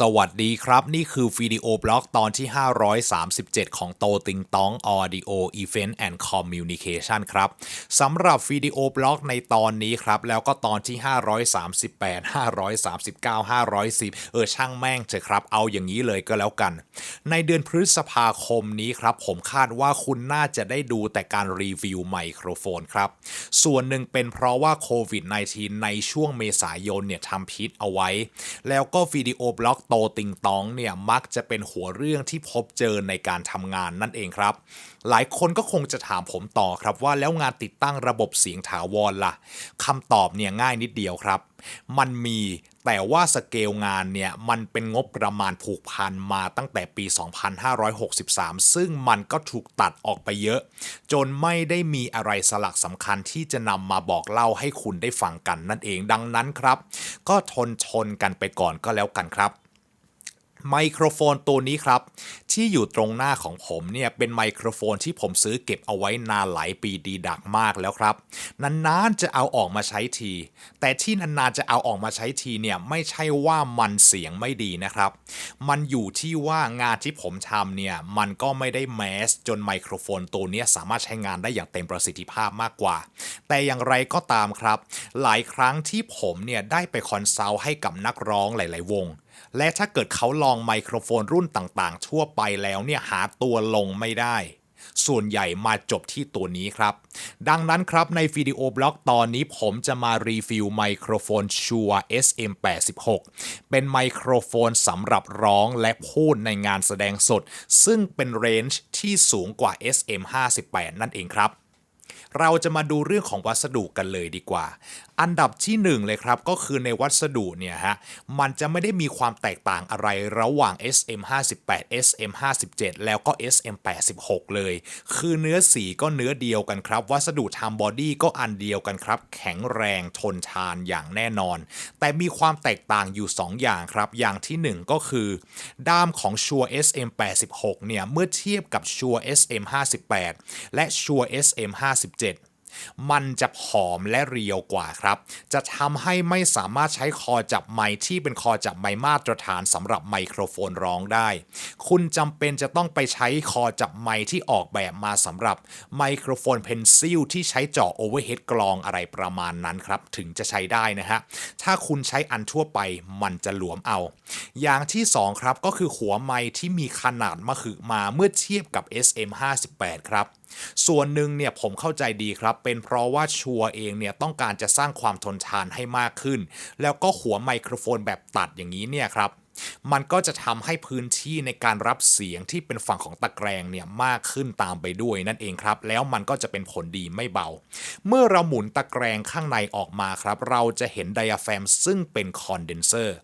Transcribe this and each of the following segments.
สวัสดีครับ นี่คือวิดีโอบล็อกตอนที่ 537 ของโตติงตอง Audio Event and Communication ครับสำหรับวิดีโอบล็อกในตอนนี้ครับ แล้วก็ตอนที่ 538 539 510 เออช่างแม่งเถอะครับ เอาอย่างนี้เลยก็แล้วกัน ในเดือนพฤษภาคมนี้ครับ ผมคาดว่าคุณน่าจะได้ดูแต่การรีวิวไมโครโฟนครับ ส่วนหนึ่งเป็นเพราะว่าโควิด -19 ในช่วงเมษายนเนี่ยทำพิษเอาไว้ แล้วก็วิดีโอบล็อกโตติงตองเนี่ยมักจะเป็นหัวเรื่องที่พบเจอในการทำงานนั่นเองครับ หลายคนก็คงจะถามผมต่อครับว่าแล้วงานติดตั้งระบบเสียงถาวรล่ะคำตอบเนี่ยง่ายนิดเดียวครับ มันมีแต่ว่าสเกลงานเนี่ยมันเป็นงบประมาณผูกพันมาตั้งแต่ปี 2563 ซึ่งมันก็ถูกตัดออกไปเยอะ จนไม่ได้มีอะไรสลักสำคัญที่จะนำมาบอกเล่าให้คุณได้ฟังกันนั่นเองดังนั้นครับ ก็ทนทนกันไปก่อนก็แล้วกันครับ ไมโครโฟนตัวนี้ครับ ที่อยู่ตรงหน้าของผมเนี่ยเป็นไมโครโฟนที่ผมซื้อเก็บเอาไว้นานหลายปีดีดักมากแล้วครับ นานๆจะเอาออกมาใช้ที แต่ที่นานๆจะเอาออกมาใช้ทีเนี่ยไม่ใช่ว่ามันเสียงไม่ดีนะครับ มันอยู่ที่ว่างานที่ผมทำเนี่ยมันก็ไม่ได้แมสจนไมโครโฟนตัวนี้สามารถใช้งานได้อย่างเต็มประสิทธิภาพมากกว่า แต่อย่างไรก็ตามครับ หลายครั้งที่ผมเนี่ยได้ไปคอนซัลท์ให้กับนักร้องหลาย ๆ วง และถ้าเกิดเขาลองไมโครโฟนรุ่นต่างๆ ทั่วไปแล้วเนี่ยหาตัวลงไม่ได้ ส่วนใหญ่มาจบที่ตัวนี้ครับ ดังนั้นครับในวิดีโอบล็อกตอนนี้ผมจะมารีวิวไมโครโฟน Shure SM86 เป็นไมโครโฟนสำหรับร้องและพูดในงานแสดงสด ซึ่งเป็นเรนจ์ที่สูงกว่า SM58 นั่นเองครับเราจะมาดูเรื่องของวัสดุกันเลยดีกว่าอันดับที่หนึ่งเลยครับ ก็คือในวัสดุเนี่ยฮะ มันจะไม่ได้มีความแตกต่างอะไรระหว่าง SM58 SM57 แล้วก็ SM86 เลย คือเนื้อสีก็เนื้อเดียวกันครับ วัสดุทำบอดี้ก็อันเดียวกันครับ แข็งแรงทนทานอย่างแน่นอน แต่มีความแตกต่างอยู่ 2 อย่างครับ อย่างที่ 1 ก็คือ ด้ามของ Shure SM86 เนี่ย เมื่อเทียบกับ Shure SM58 และ Shure SM57 มันจะผอมและเรียวกว่าครับ จะทำให้ไม่สามารถใช้คอจับไมค์ที่เป็นคอจับไมค์มาตรฐานสำหรับไมโครโฟนร้องได้ คุณจำเป็นจะต้องไปใช้คอจับไมค์ที่ออกแบบมาสำหรับไมโครโฟนเพนซิลที่ใช้เจาะโอเวอร์เฮดกรองอะไรประมาณนั้นครับ ถึงจะใช้ได้นะฮะ ถ้าคุณใช้อันทั่วไปมันจะหลวมเอา อย่างที่ 2 ครับก็คือหัวไมค์ที่มีขนาดมหึมาเมื่อเทียบกับ SM58 ครับ ส่วนหนึ่งเนี่ยผมเข้าใจดีครับ เป็นเพราะว่าชัวเองเนี่ยต้องการจะสร้างความทนทานให้มากขึ้น แล้วก็หัวไมโครโฟนแบบตัดอย่างนี้เนี่ยครับ มันก็จะทำให้พื้นที่ในการรับเสียงที่เป็นฝั่งของตะแกรงเนี่ยมากขึ้นตามไปด้วยนั่นเองครับ แล้วมันก็จะเป็นผลดีไม่เบา เมื่อเราหมุนตะแกรงข้างในออกมาครับ เราจะเห็นไดอะแฟมซึ่งเป็นคอนเดนเซอร์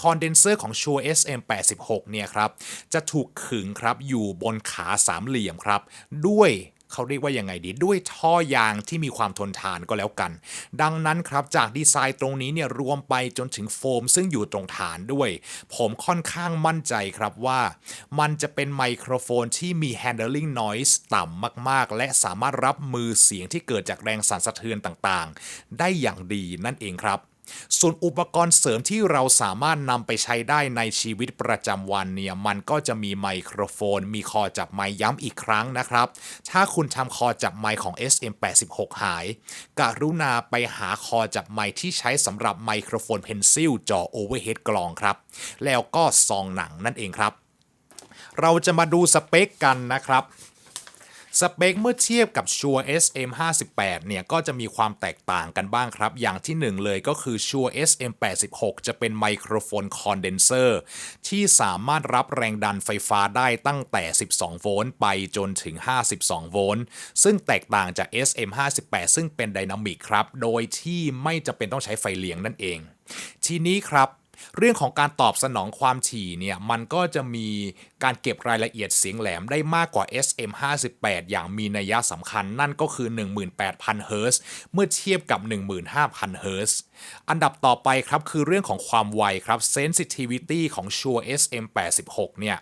คอนเดนเซอร์ของ Shure SM86 เนี่ยครับ จะถูกขึงครับอยู่บนขาสามเหลี่ยมครับ ด้วย เขาเรียกว่ายังไงดี ด้วยท่อยางที่มีความทนทานก็แล้วกัน ดังนั้นครับจากดีไซน์ตรงนี้เนี่ยรวมไปจนถึงโฟม ซึ่งอยู่ตรงฐานด้วย ผมค่อนข้างมั่นใจครับว่ามันจะเป็นไมโครโฟนที่มี handling noise ต่ำมากๆ และสามารถรับมือเสียงที่เกิดจากแรงสั่นสะเทือนต่างๆ ได้อย่างดีนั่นเองครับ ส่วนอุปกรณ์เสริมที่เราสามารถนำไปใช้ได้ในชีวิตประจำวันเนี่ยมันก็จะมีไมโครโฟน มีคอจับไมค์ย้ำอีกครั้งนะครับ ถ้าคุณทำคอจับไมค์ของ SM86 หาย กรุณาไปหาคอจับไมค์ที่ใช้สำหรับไมโครโฟนเพนซิลจอโอเวอร์เฮดกลองครับ แล้วก็ซองหนังนั่นเองครับ เราจะมาดูสเปคกันนะครับ สเปคเมื่อเทียบกับ Shure SM58 เนี่ยก็จะมีความแตกต่างกันบ้างครับ อย่างที่หนึ่งเลยก็คือ Shure SM86 จะเป็นไมโครโฟนคอนเดนเซอร์ที่สามารถรับแรงดันไฟฟ้าได้ตั้งแต่ 12 โวลต์ไปจนถึง 52 โวลต์ซึ่งแตกต่างจาก SM58 ซึ่งเป็นไดนามิกครับ โดยที่ไม่จำเป็นต้องใช้ไฟเลี้ยงนั่นเอง ทีนี้ครับเรื่องของการตอบสนองความถี่เนี่ยมันก็จะมี การเก็บรายละเอียดเสียงแหลมได้มากกว่า SM58 อย่างมีนัยสำคัญนั่นก็คือ 18,000 เฮิรตซ์เมื่อเทียบกับ 15,000 เฮิรตซ์อันดับต่อไปครับคือเรื่องของความไวครับ sensitivity ของ Shure SM86 เนี่ย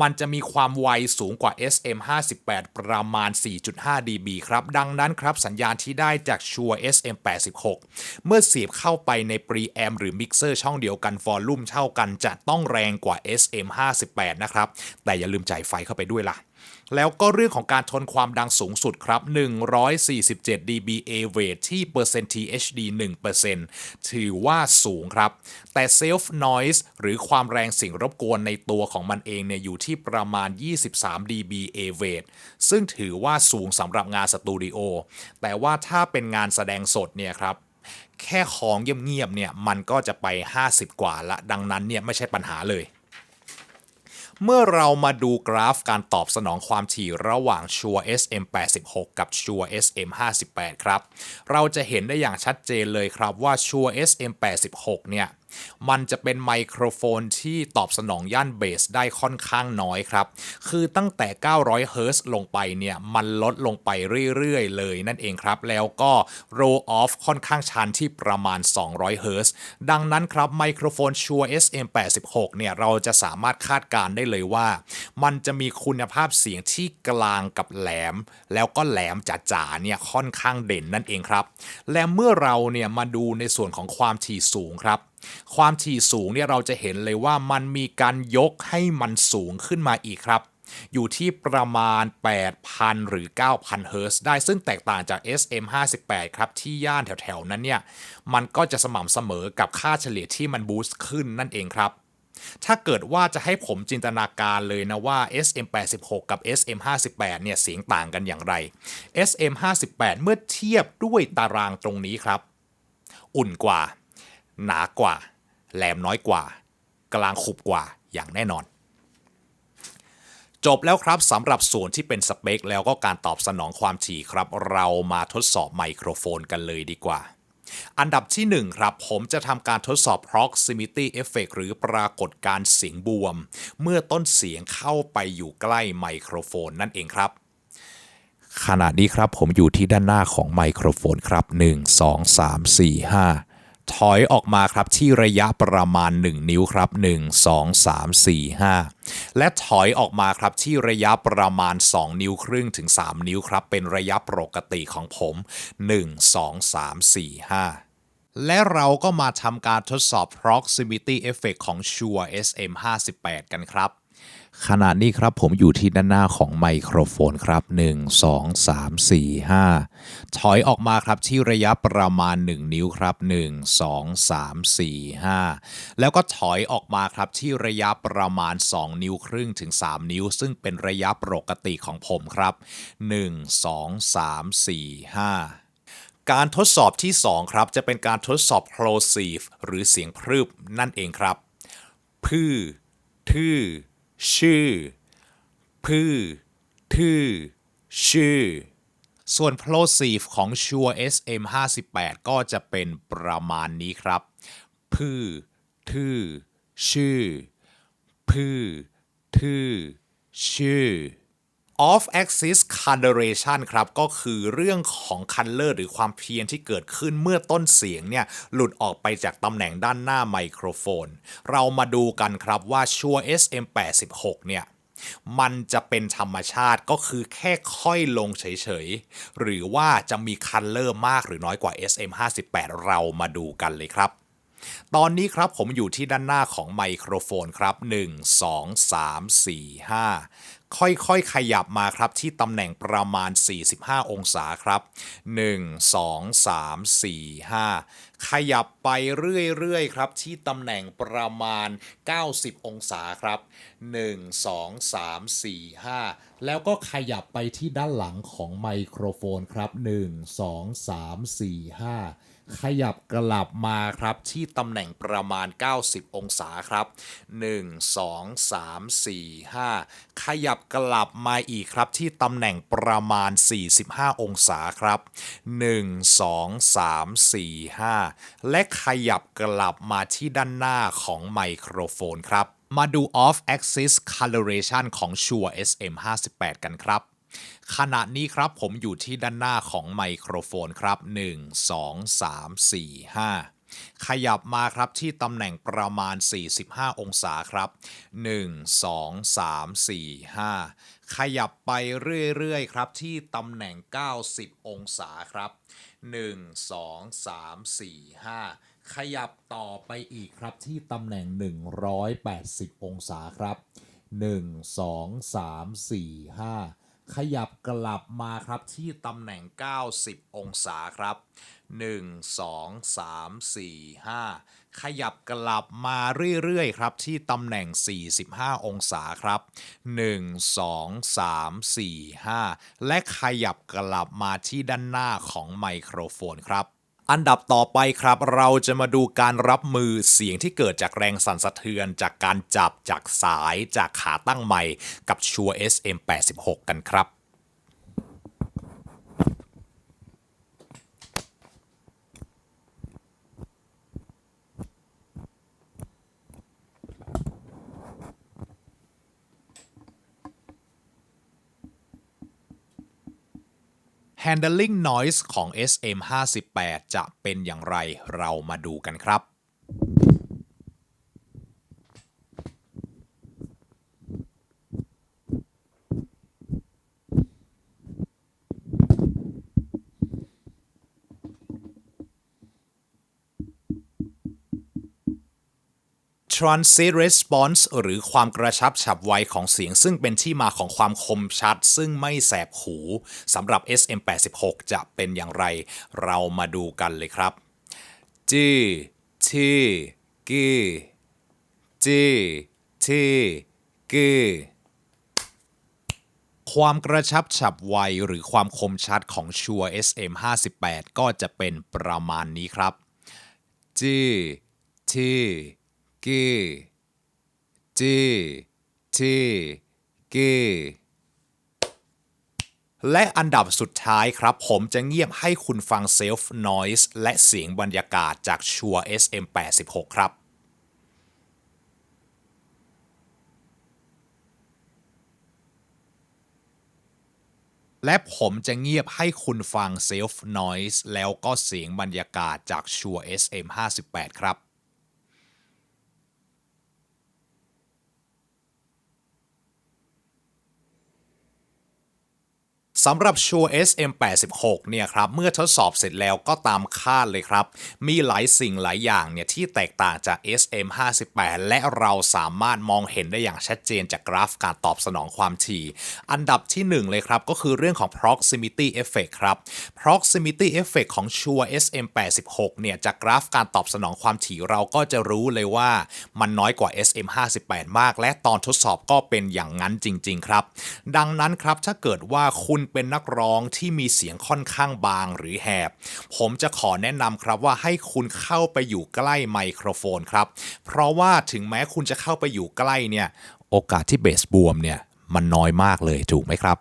มันจะมีความไวสูงกว่า SM58 ประมาณ 4.5 dB ครับ ดังนั้นครับสัญญาณที่ได้จาก Shure SM86 เมื่อเสียบเข้าไปใน preamp หรือ mixer ช่องเดียวกันฟอลลุ่มเท่ากันจะต้องแรงกว่า SM58 นะครับแต่อย่าลืมจ่ายไฟเข้าไปด้วยล่ะ แล้วก็เรื่องของการทนความดังสูงสุดครับ 147 dBA w e i g h ที่เปอร์เซ็นต์ THD 1%ถือว่าสูงครับ แต่ self noise หรือความแรงสิ่งรบกวนในตัวของมันเองเนี่ยอยู่ที่ประมาณ 23 dBA w e i g h ซึ่งถือว่าสูงสำหรับงานสตูดิโอ แต่ว่าถ้าเป็นงานแสดงสดเนี่ยครับแค่ของเงียบๆเนี่ยมันก็จะไป 50 กว่าละ ดังนั้นเนี่ยไม่ใช่ปัญหาเลย เมื่อเรามาดูกราฟการตอบสนองความถี่ระหว่างชัว SM86 กับชัว SM58 ครับ เราจะเห็นได้อย่างชัดเจนเลยครับว่าชัว SM86 เนี่ย มันจะเป็นไมโครโฟนที่ตอบสนองย่านเบสได้ค่อนข้างน้อยครับ คือตั้งแต่ 900 เฮิร์ตซ์ลงไปเนี่ย มันลดลงไปเรื่อยๆ เลยนั่นเองครับ แล้วก็ roll off ค่อนข้างชันที่ประมาณ 200 เฮิร์ตซ์ดังนั้นครับไมโครโฟนชัว SM86 เนี่ย เราจะสามารถคาดการได้เลยว่า มันจะมีคุณภาพเสียงที่กลางกับแหลม แล้วก็แหลมจ๋าๆเนี่ยค่อนข้างเด่นนั่นเองครับ และเมื่อเราเนี่ยมาดูในส่วนของความถี่สูงครับ ความถี่สูงเนี่ยเราจะเห็นเลยว่ามันมีการยกให้มันสูงขึ้นมาอีกครับ อยู่ที่ประมาณ 8,000 หรือ 9,000 เฮิร์ตซ์ได้ซึ่งแตกต่างจาก SM58 ครับ ที่ย่านแถวๆ นั้นเนี่ย มันก็จะสม่ำเสมอกับค่าเฉลี่ยที่มันบูสต์ขึ้นนั่นเองครับถ้าเกิดว่าจะให้ผมจินตนาการเลยนะว่า SM86 กับ SM58 เนี่ยเสียงต่างกันอย่างไร SM58 เมื่อเทียบด้วยตารางตรงนี้ครับ อุ่นกว่า หนากว่า แหลมน้อยกว่า กลางขุบกว่าอย่างแน่นอน จบแล้วครับสำหรับส่วนที่เป็นสเปค แล้วก็การตอบสนองความถี่ครับ เรามาทดสอบไมโครโฟนกันเลยดีกว่าอันดับที่ 1 ครับ ผมจะทำการทดสอบ proximity effect หรือปรากฏการเสียงบวม เมื่อต้นเสียงเข้าไปอยู่ใกล้ไมโครโฟนนั่นเองครับ ขณะนี้ครับผมอยู่ที่ด้านหน้าของไมโครโฟนครับ 1 2 3 4 5 ถอยออกมาครับที่ระยะประมาณ 1 นิ้วครับ 1 2 3 4 5 และถอยออกมาครับที่ระยะประมาณ 2 นิ้วครึ่งถึง 3 นิ้วครับ เป็นระยะปกติของผม 1 2 3 4 5และเราก็มาทำการทดสอบ proximity effect ของ Shure SM58 กันครับ ขณะนี้ครับผมอยู่ที่ด้านหน้าของไมโครโฟนครับ 1 2 3 4 5 ถอยออกมาครับที่ระยะประมาณ 1 นิ้วครับ 1 2 3 4 5 แล้วก็ถอยออกมาครับที่ระยะประมาณ 2 นิ้วครึ่งถึง 3 นิ้ว ซึ่งเป็นระยะปกติของผมครับ 1 2 3 4 5การทดสอบที่ 2 ครับ จะเป็นการทดสอบ plosive หรือเสียงพรึบนั่นเองครับ พือทื่อ ชื่อ พือทื่อ ชื่อ ส่วน plosive ของ Shure SM58 ก็จะเป็นประมาณนี้ครับ พือทื่อ ชื่อ พือทื่อ ชื่อ off axis coloration ครับก็คือเรื่องของ color หรือความเพี้ยนที่เกิดขึ้นเมื่อต้นเสียงเนี่ยหลุดออกไปจากตำแหน่งด้านหน้าไมโครโฟน เรามาดูกันครับว่า Shure SM86 เนี่ยมันจะเป็นธรรมชาติก็คือแค่ค่อยลงเฉยๆ หรือว่าจะมีคัลเลอร์มากหรือน้อยกว่า SM58 เรามาดูกันเลยครับ ตอนนี้ครับผมอยู่ที่ด้านหน้าของไมโครโฟนครับ 1 2 3 4 5 ค่อยๆ ขยับมาครับที่ตำแหน่งประมาณ 45 องศาครับ 1 2 3 4 5 ขยับไปเรื่อยๆ ครับที่ตำแหน่งประมาณ 90 องศาครับ 1 2 3 4 5 แล้วก็ขยับไปที่ด้านหลังของไมโครโฟนครับ 1 2 3 4 5ขยับกลับมาครับที่ตำแหน่งประมาณ 90 องศาครับ 1 2 3 4 5 ขยับกลับมาอีกครับที่ตำแหน่งประมาณ 45 องศาครับ 1 2 3 4 5 และขยับกลับมาที่ด้านหน้าของไมโครโฟนครับ มาดู off axis coloration ของ Shure SM58 กันครับขณะนี้ครับผมอยู่ที่ด้านหน้าของไมโครโฟนครับ 1 2 3 4 5 ขยับมาครับที่ตำแหน่งประมาณ 45 องศาครับ 1 2 3 4 5 ขยับไปเรื่อยๆครับที่ตำแหน่ง 90 องศาครับ 1 2 3 4 5 ขยับต่อไปอีกครับที่ตำแหน่ง 180 องศาครับ 1 2 3 4 5 ขยับกลับมาครับที่ตำแหน่ง 90 องศาครับ 1 2 3 4 5 ขยับกลับมาเรื่อยๆครับที่ตำแหน่ง 45 องศาครับ 1 2 3 4 5 และขยับกลับมาที่ด้านหน้าของไมโครโฟนครับ อันดับต่อไปครับ เราจะมาดูการรับมือเสียงที่เกิดจากแรงสั่นสะเทือน จากการจับจากสายจากขาตั้งไมค์กับชัว SM86 กันครับ Handling Noise ของ SM58 จะเป็นอย่างไรเรามาดูกันครับ Transit Response หรือความกระชับฉับไวของเสียง ซึ่งเป็นที่มาของความคมชัด ซึ่งไม่แสบหูสำหรับ SM86 จะเป็นอย่างไร เรามาดูกันเลยครับจีทีกีจีทีกีความกระชับฉับไวหรือความคมชัดของชัว SM58 ก็จะเป็นประมาณนี้ครับจีที กีจีทีกีและอันดับสุดท้ายครับ ผมจะเงียบให้คุณฟังเซลฟ์นอยส์และเสียงบรรยากาศจากชัว SM86 ครับและผมจะเงียบให้คุณฟัง Self Noise แล้วก็เสียงบรรยากาศจากชัว SM58 ครับ สำหรับชัว SM86 เนี่ยครับเมื่อทดสอบเสร็จแล้วก็ตามคาดเลยครับ มีหลายสิ่งหลายอย่างเนี่ยที่แตกต่างจาก SM58 และเราสามารถมองเห็นได้อย่างชัดเจนจากกราฟการตอบสนองความถี่ อันดับที่ 1 เลยครับ ก็คือเรื่องของ proximity effect ครับ proximity effect ของชัว SM86 เนี่ยจากกราฟการตอบสนองความถี่เราก็จะรู้เลยว่ามันน้อยกว่า SM58 มาก และตอนทดสอบก็เป็นอย่างนั้นจริง ๆ ครับ ดังนั้นครับถ้าเกิดว่าคุณเป็นนักร้องที่มีเสียงค่อนข้างบางหรือแหบ ผมจะขอแนะนำครับว่าให้คุณเข้าไปอยู่ใกล้ไมโครโฟนครับ เพราะว่าถึงแม้คุณจะเข้าไปอยู่ใกล้เนี่ย โอกาสที่เบสบวมเนี่ยมันน้อยมากเลยถูกไหมครับ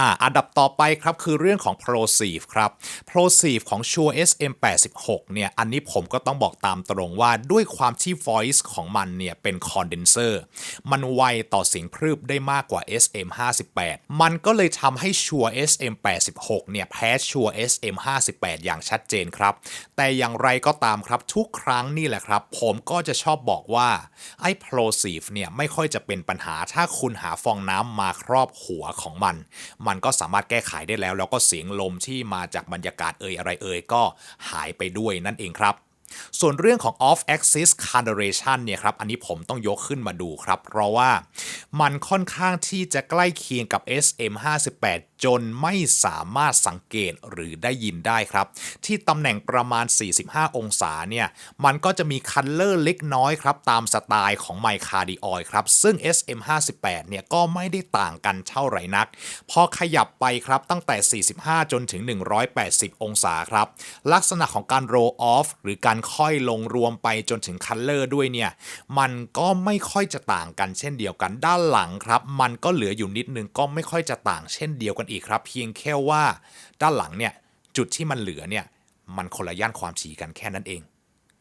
อ่าอันดับต่อไปครับคือเรื่องของ Plosive ครับ Plosive ของ Shure SM86 เนี่ยอันนี้ผมก็ต้องบอกตามตรงว่าด้วยความที่ voice ของมันเนี่ยเป็น condenser มันไวต่อเสียงพรึบได้มากกว่า SM58 มันก็เลยทำให้ Shure SM86 เนี่ยแพ้ Shure SM58 อย่างชัดเจนครับ แต่อย่างไรก็ตามครับทุกครั้งนี่แหละครับ ผมก็จะชอบบอกว่าไอ้ Plosive เนี่ยไม่ค่อยจะเป็นปัญหาถ้าคุณหาฟองน้ำมาครอบหัวของมันมันก็สามารถแก้ไขได้แล้ว แล้วก็เสียงลมที่มาจากบรรยากาศเอ่ยอะไรเอ่ยก็หายไปด้วยนั่นเองครับ ส่วนเรื่องของ off axis coloration เนี่ยครับ อันนี้ผมต้องยกขึ้นมาดูครับ เพราะว่ามันค่อนข้างที่จะใกล้เคียงกับ SM58 จนไม่สามารถสังเกตหรือได้ยินได้ครับ ที่ตำแหน่งประมาณ 45 องศาเนี่ย มันก็จะมีคัลเลอร์เล็กน้อยครับ ตามสไตล์ของไมคาดิออยครับ ซึ่ง SM58 เนี่ยก็ไม่ได้ต่างกันเท่าไหร่นัก พอขยับไปครับตั้งแต่ 45 จนถึง 180 องศาครับ ลักษณะของการ roll off หรือการค่อยลงรวมไปจนถึงคัลเลอร์ด้วยเนี่ยมันก็ไม่ค่อยจะต่างกันเช่นเดียวกันด้านหลังครับ มันก็เหลืออยู่นิดนึงก็ไม่ค่อยจะต่างเช่นเดียวกันอีกครับ เพียงแค่ว่า ด้านหลังเนี่ยจุดที่มันเหลือเนี่ยมันคนละย่านความถี่กันแค่นั้นเอง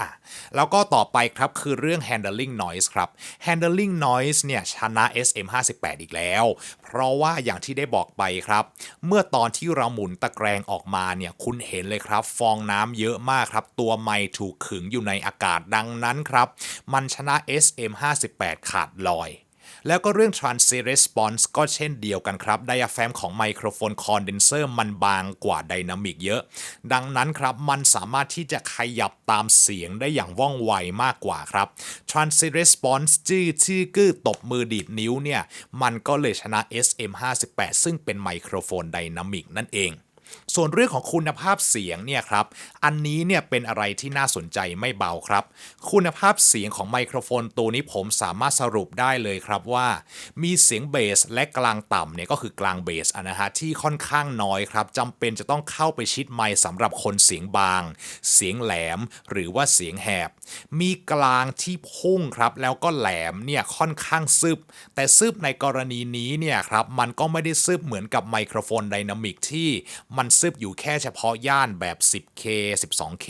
อะแล้วก็ต่อไปครับคือเรื่อง handling noise ครับ handling noise เนี่ยชนะ SM58 อีกแล้ว เพราะว่าอย่างที่ได้บอกไปครับ เมื่อตอนที่เราหมุนตะแกรงออกมาเนี่ยคุณเห็นเลยครับ ฟองน้ำเยอะมากครับ ตัวไม้ถูกขึงอยู่ในอากาศดังนั้นครับ มันชนะ SM58 ขาดลอย แล้วก็เรื่อง transient response ก็เช่นเดียวกันครับ diaphragm ของไมโครโฟนคอนเดนเซอร์มันบางกว่าไดนามิกเยอะ ดังนั้นครับ มันสามารถที่จะขยับตามเสียงได้อย่างว่องไวมากกว่าครับ transient response จื้อชื่อกื้อตบมือดีดนิ้วเนี่ย มันก็เลยชนะ SM58 ซึ่งเป็นไมโครโฟนไดนามิกนั่นเอง ส่วนเรื่องของคุณภาพเสียงเนี่ยครับ อันนี้เนี่ยเป็นอะไรที่น่าสนใจไม่เบาครับ คุณภาพเสียงของไมโครโฟนตัวนี้ผมสามารถสรุปได้เลยครับว่า มีเสียงเบสและกลางต่ำเนี่ยก็คือกลางเบสนะฮะที่ค่อนข้างน้อยครับจำเป็นจะต้องเข้าไปชิดไมค์สำหรับคนเสียงบาง เสียงแหลมหรือว่าเสียงแหบ มีกลางที่พุ่งครับ แล้วก็แหลมเนี่ยค่อนข้างซึบ แต่ซึบในกรณีนี้เนี่ยครับมันก็ไม่ได้ซึบเหมือนกับไมโครโฟนไดนามิกที่มันซึบอยู่แค่เฉพาะย่านแบบ 10K 12K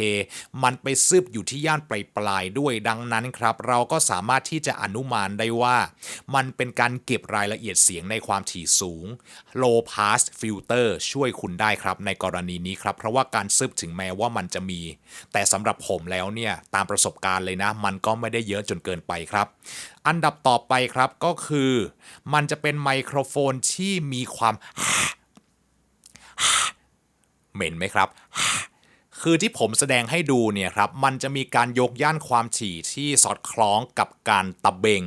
มันไปซึบอยู่ที่ย่านปลายปลายๆด้วยดังนั้นครับ เราก็สามารถที่จะอนุมานได้ว่า มันเป็นการเก็บรายละเอียดเสียงในความถี่สูง low pass filter ช่วยคุณได้ครับ ในกรณีนี้ครับ เพราะว่าการซึบถึงแม้ว่ามันจะมี แต่สำหรับผมแล้วเนี่ย ตามประสบการณ์เลยนะ มันก็ไม่ได้เยอะจนเกินไปครับ อันดับต่อไปครับก็คือ มันจะเป็นไมโครโฟนที่มีความ เหม็นไหมครับ คือที่ผมแสดงให้ดูเนี่ยครับ มันจะมีการยกย่านความถี่ที่สอดคล้องกับการตะเบง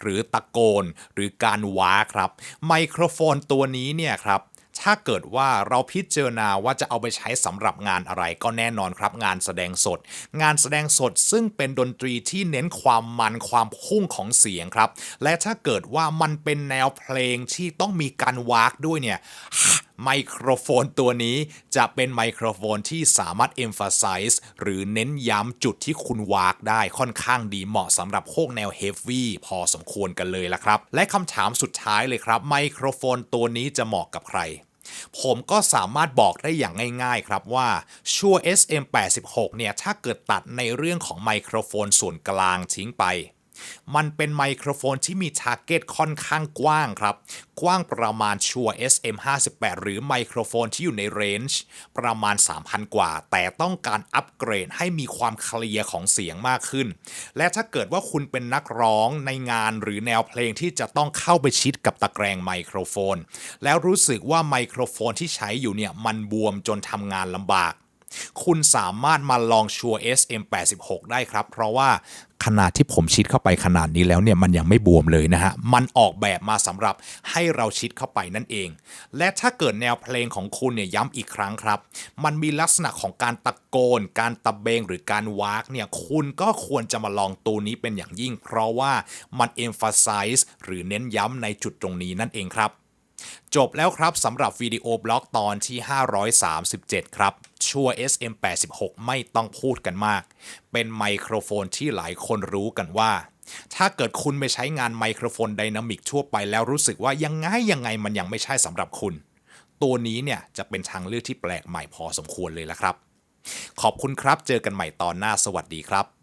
หรือตะโกน หรือการว้าครับ ไมโครโฟนตัวนี้เนี่ยครับถ้าเกิดว่าเราพิจารณาว่าจะเอาไปใช้สำหรับงานอะไรก็แน่นอนครับ งานแสดงสด งานแสดงสดซึ่งเป็นดนตรีที่เน้นความมันความพุ่งของเสียงครับ และถ้าเกิดว่ามันเป็นแนวเพลงที่ต้องมีการวากด้วยเนี่ย ไมโครโฟนตัวนี้จะเป็นไมโครโฟนที่สามารถ emphasize หรือเน้นย้ำจุดที่คุณวากได้ค่อนข้างดีเหมาะสำหรับพวกแนว heavy พอสมควรกันเลยละครับ และคำถามสุดท้ายเลยครับ ไมโครโฟนตัวนี้จะเหมาะกับใครผมก็สามารถบอกได้อย่างง่ายๆครับว่าชัว SM86 เนี่ยถ้าเกิดตัดในเรื่องของไมโครโฟนส่วนกลางทิ้งไป มันเป็นไมโครโฟนที่มีทาร์เก็ตค่อนข้างกว้างครับ กว้างประมาณชัว SM58 หรือไมโครโฟนที่อยู่ในเรนจ์ประมาณ 3,000 กว่า แต่ต้องการอัปเกรดให้มีความเคลียร์ของเสียงมากขึ้น และถ้าเกิดว่าคุณเป็นนักร้องในงานหรือแนวเพลงที่จะต้องเข้าไปชิดกับตะแกรงไมโครโฟน แล้วรู้สึกว่าไมโครโฟนที่ใช้อยู่เนี่ยมันบวมจนทำงานลำบาก คุณสามารถมาลองชัวร์ SM86 ได้ครับ เพราะว่าขนาดที่ผมชิดเข้าไปขนาดนี้แล้วเนี่ยมันยังไม่บวมเลยนะฮะ มันออกแบบมาสำหรับให้เราชิดเข้าไปนั่นเอง และถ้าเกิดแนวเพลงของคุณเนี่ยย้ำอีกครั้งครับ มันมีลักษณะของการตะโกน การตะเบงหรือการวากเนี่ยคุณก็ควรจะมาลองตัวนี้เป็นอย่างยิ่ง เพราะว่ามัน emphasize หรือเน้นย้ำในจุดตรงนี้นั่นเองครับ จบแล้วครับสำหรับวิดีโอบล็อกตอนที่ 537 ครับ ชัว SM86 ไม่ต้องพูดกันมาก เป็นไมโครโฟนที่หลายคนรู้กันว่า ถ้าเกิดคุณไปใช้งานไมโครโฟนไดนามิกทั่วไปแล้วรู้สึกว่ายังไงยังไงมันยังไม่ใช่สำหรับคุณ ตัวนี้เนี่ยจะเป็นทางเลือกที่แปลกใหม่พอสมควรเลยละครับ ขอบคุณครับเจอกันใหม่ตอนหน้าสวัสดีครับ